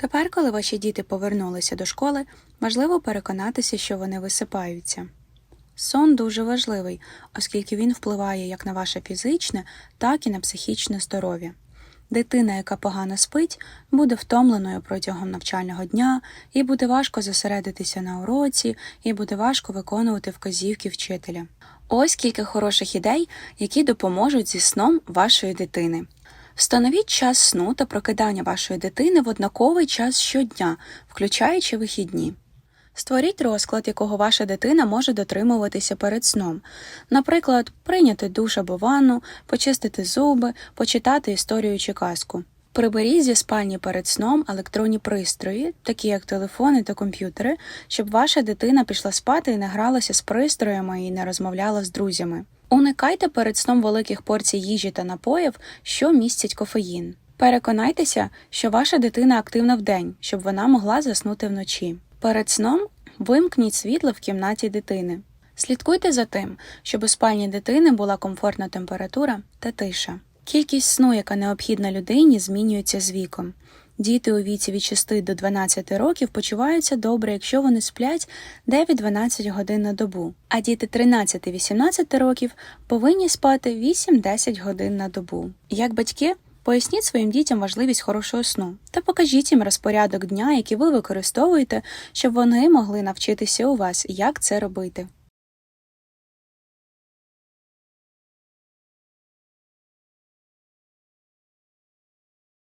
Тепер, коли ваші діти повернулися до школи, важливо переконатися, що вони висипаються. Сон дуже важливий, оскільки він впливає як на ваше фізичне, так і на психічне здоров'я. Дитина, яка погано спить, буде втомленою протягом навчального дня, і буде важко зосередитися на уроці, і буде важко виконувати вказівки вчителя. Ось кілька хороших ідей, які допоможуть зі сном вашої дитини. Встановіть час сну та прокидання вашої дитини в однаковий час щодня, включаючи вихідні. Створіть розклад, якого ваша дитина може дотримуватися перед сном. Наприклад, прийняти душ або ванну, почистити зуби, почитати історію чи казку. Приберіть зі спальні перед сном електронні пристрої, такі як телефони та комп'ютери, щоб ваша дитина пішла спати і не гралася з пристроями і не розмовляла з друзями. Уникайте перед сном великих порцій їжі та напоїв, що містять кофеїн. Переконайтеся, що ваша дитина активна вдень, щоб вона могла заснути вночі. Перед сном вимкніть світло в кімнаті дитини. Слідкуйте за тим, щоб у спальні дитини була комфортна температура та тиша. Кількість сну, яка необхідна людині, змінюється з віком. Діти у віці від 6 до 12 років почуваються добре, якщо вони сплять 9-12 годин на добу, а діти 13-18 років повинні спати 8-10 годин на добу. Як батьки, поясніть своїм дітям важливість хорошого сну та покажіть їм розпорядок дня, який ви використовуєте, щоб вони могли навчитися у вас, як це робити.